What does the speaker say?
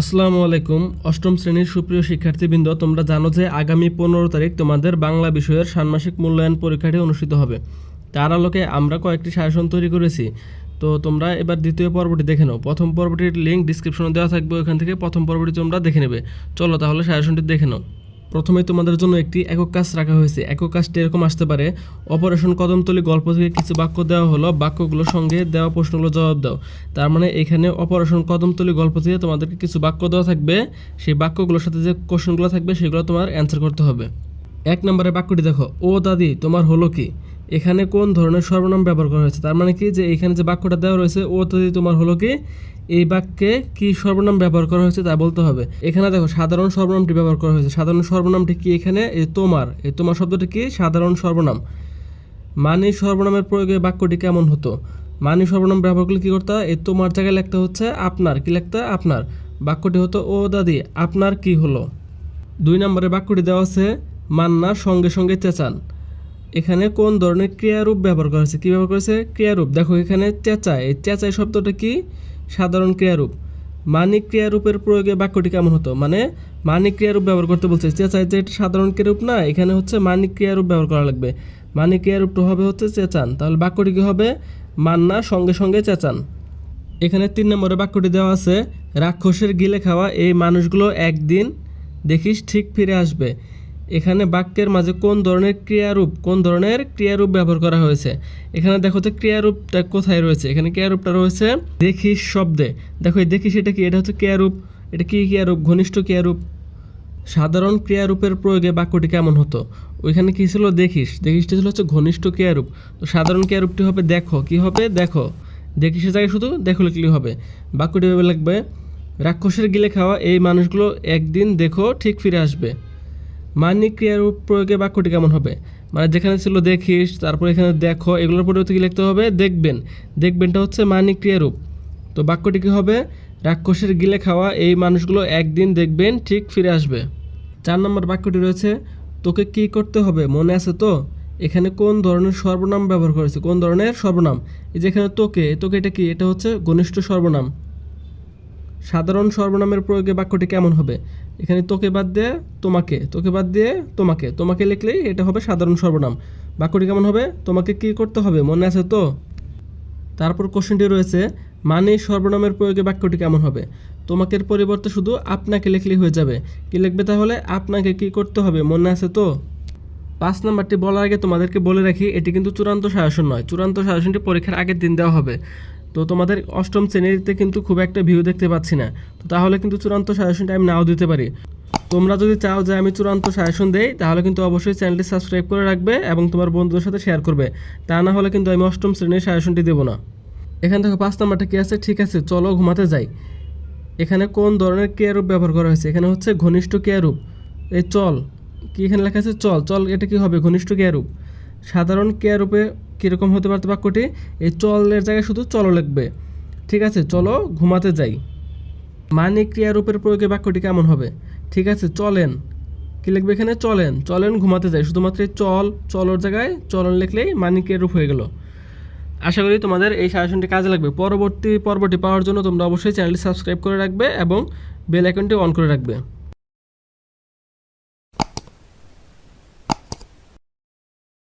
আসসালামু আলাইকুম। অষ্টম শ্রেণির সুপ্রিয় শিক্ষার্থীবৃন্দ, তোমরা জানো যে আগামী পনেরো তারিখ তোমাদের বাংলা বিষয়ের ষান্মাসিক মূল্যায়ন পরীক্ষাটি অনুষ্ঠিত হবে। তার আলোকে আমরা কয়েকটি শাসন তৈরি করেছি। তো তোমরা এবার দ্বিতীয় পর্বটি দেখে নাও। প্রথম পর্বটির লিঙ্ক ডিসক্রিপশনে দেওয়া থাকবে, ওখান থেকে প্রথম পর্বটি তোমরা দেখে নেবে। চলো তাহলে শাসনটি দেখে নাও। প্রথমে তোমাদের জন্য একটি একক কাজ রাখা হয়েছে। একক কাজটি এরকম আসতে পারে। অপারেশন কদমতলি গল্প থেকে কিছু বাক্য দেওয়া হলো। বাক্যগুলোর সঙ্গে দেওয়া প্রশ্নগুলো জবাব দাও। তার মানে এখানে অপারেশন কদমতলি গল্প থেকে তোমাদেরকে কিছু বাক্য দেওয়া থাকবে। সেই বাক্যগুলোর সাথে যে কোশ্চেনগুলো থাকবে, সেগুলো তোমার অ্যান্সার করতে হবে। এক নম্বরে বাক্যটি দেখো, ও দাদি, তোমার হলো কি? এখানে কোন ধরনের সর্বনাম ব্যবহার করা হয়েছে? তার মানে কি যে এখানে যে বাক্যটা দেওয়া রয়েছে, ও দাদি তোমার হলো কি? এই বাক্যে কি সর্বনাম ব্যবহার করা হয়েছে তা বলতে হবে। এখানে দেখো, সাধারণ সর্বনামটি ব্যবহার করা হয়েছে। সাধারণ সর্বনামটি কি এখানে? এই তোমার। এই তোমার শব্দটি কি? সাধারণ সর্বনাম। মানি সর্বনামের প্রয়োগে বাক্যটি কেমন হতো? মানি সর্বনাম ব্যবহার করলে কী করতে? এই তোমার জায়গায় লিখতে হচ্ছে আপনার। কি লিখতে? আপনার। বাক্যটি হতো, ও দাদি, আপনার কি হলো? দুই নম্বরে বাক্যটি দেওয়া আছে, মান্না সঙ্গে সঙ্গে চেঁচান। এখানে কোন ধরনের ক্রিয়ারূপ ব্যবহার করা হয়েছে? কী ব্যবহার করেছে ক্রিয়ারূপ। দেখো, এখানে চেঁচায় এই চেঁচায় শব্দটা কি? সাধারণ ক্রিয়ারূপ। মানিক ক্রিয়ারূপের প্রয়োগে বাক্যটি কেমন হতো? মানে মানিক ক্রিয়ারূপ ব্যবহার করতে বলছে চেঁচায় যে এটা সাধারণ ক্রিয়ারূপ না, এখানে হচ্ছে মানিক ক্রিয়ারূপ ব্যবহার করা লাগবে। মানিক ক্রিয়ারূপটা হবে হচ্ছে চেঁচান তাহলে বাক্যটি কী হবে? মান্না সঙ্গে সঙ্গে চেঁচান এখানে তিন নম্বরে বাক্যটি দেওয়া আছে, রাক্ষসের গিলে খাওয়া এই মানুষগুলো একদিন দেখিস ঠিক ফিরে আসবে। এখানে বাক্যের মাঝে কোন ধরনের ক্রিয়ারূপ, কোন ধরনের ক্রিয়ারূপ ব্যবহার করা হয়েছে? এখানে দেখো তো ক্রিয়ারূপটা কোথায় রয়েছে? এখানে ক্রিয়ারূপটা রয়েছে দেখিস শব্দে। দেখো, এই দেখিস এটা কি? এটা হচ্ছে ক্রিয়ারূপ। এটা কি ক্রিয়ারূপ? ঘনিষ্ঠ ক্রিয়ারূপ। সাধারণ ক্রিয়ারূপের প্রয়োগে বাক্যটি কেমন হতো? ওইখানে কি ছিল? দেখিস। দেখিসটা ছিল হচ্ছে ঘনিষ্ঠ ক্রিয়ারূপ। তো সাধারণ ক্রিয়ারূপটি হবে দেখো। কি হবে? দেখো। দেখিসের জায়গায় শুধু দেখো লিখলেই হবে। বাক্যটি ভাবে লাগবে, রাক্ষসের গিলে খাওয়া এই মানুষগুলো একদিন দেখো ঠিক ফিরে আসবে। মানিক ক্রিয়ারূপ প্রয়োগে বাক্যটি কেমন হবে? মানে যেখানে ছিল দেখিস, তারপর এখানে দেখো, এগুলোর পরিবর্তে কি লিখতে হবে? দেখবেন। দেখবেনটা হচ্ছে মানিক ক্রিয়ারূপ তো বাক্যটি কী হবে? রাক্ষসের গিলে খাওয়া, এই মানুষগুলো একদিন দেখবেন ঠিক ফিরে আসবে। চার নম্বর বাক্যটি রয়েছে, তোকে কি করতে হবে? মনে আছে তো? এখানে কোন ধরনের সর্বনাম ব্যবহার করেছে? কোন ধরনের সর্বনাম? এই যে এখানে তোকে তোকে এটা কি? এটা হচ্ছে ঘনিষ্ঠ সর্বনাম। সাধারণ সর্বনামের প্রয়োগে বাক্যটি কেমন হবে? এখানে তোকে বাদ দিয়ে তোমাকে, তোকে বাদ দিয়ে তোমাকে। তোমাকে লিখলেই এটা হবে সাধারণ সর্বনাম। বাক্যটি কেমন হবে? তোমাকে কি করতে হবে? মনে আছে তো? তারপর কোশ্চেনটি রয়েছে মানে সর্বনামের প্রয়োগে বাক্যটি কেমন হবে? তোমাকের পরিবর্তে শুধু আপনাকে লিখলেই হয়ে যাবে। কি লিখবে তাহলে? আপনাকে কি করতে হবে? মনে আছে তো? পাঁচ নাম্বারটি বলার আগে তোমাদেরকে বলে রাখি, এটি কিন্তু চূড়ান্ত সাজেশন নয়। চূড়ান্ত সাজেশনটি পরীক্ষার আগের দিন দেওয়া হবে। তো তোমাদের অষ্টম শ্রেণীতে কিন্তু খুব একটা ভিউ দেখতে পাচ্ছি না। তো তাহলে কিন্তু চূড়ান্ত সাজেশনটা আমি নাও দিতে পারি। তোমরা যদি চাও যে আমি চূড়ান্ত সাজেশন দেই, তাহলে কিন্তু অবশ্যই চ্যানেলটি সাবস্ক্রাইব করে রাখবে এবং তোমার বন্ধুদের সাথে শেয়ার করবে। তা না হলে কিন্তু আমি অষ্টম শ্রেণির সাজেশনটি দেবো না। এখান থেকে পাঁচ নাম্বারটা কী আছে? ঠিক আছে, চলো ঘুমাতে যাই। এখানে কোন ধরনের ক্রিয়ারূপ ব্যবহার করা হয়েছে? এখানে হচ্ছে ঘনিষ্ঠ ক্রিয়ারূপ এই চল, কি এখানে লেখা আছে? চল চল, এটা কি হবে? ঘনিষ্ঠ ক্রিয়ারূপ সাধারণ ক্রিয়ারূপে কীরকম হতে পারতো বাক্যটি? এই চলের জায়গায় শুধু চলো লিখবে। ঠিক আছে, চলো ঘুমাতে যাই। মানে ক্রিয়ারূপের প্রয়োগে বাক্যটি কেমন হবে? ঠিক আছে, চলেন। কী লিখবে এখানে? চলেন। চলেন ঘুমাতে যাই। শুধুমাত্র চল, চলর জায়গায় চলন লিখলেই মানে ক্রিয়ারূপ হয়ে গেল। আশা করি তোমাদের এই সাজেশনটি কাজে লাগবে। পরবর্তী পর্বটি পাওয়ার জন্য তোমরা অবশ্যই চ্যানেলটি সাবস্ক্রাইব করে রাখবে এবং বেল আইকনটি অন করে রাখবে।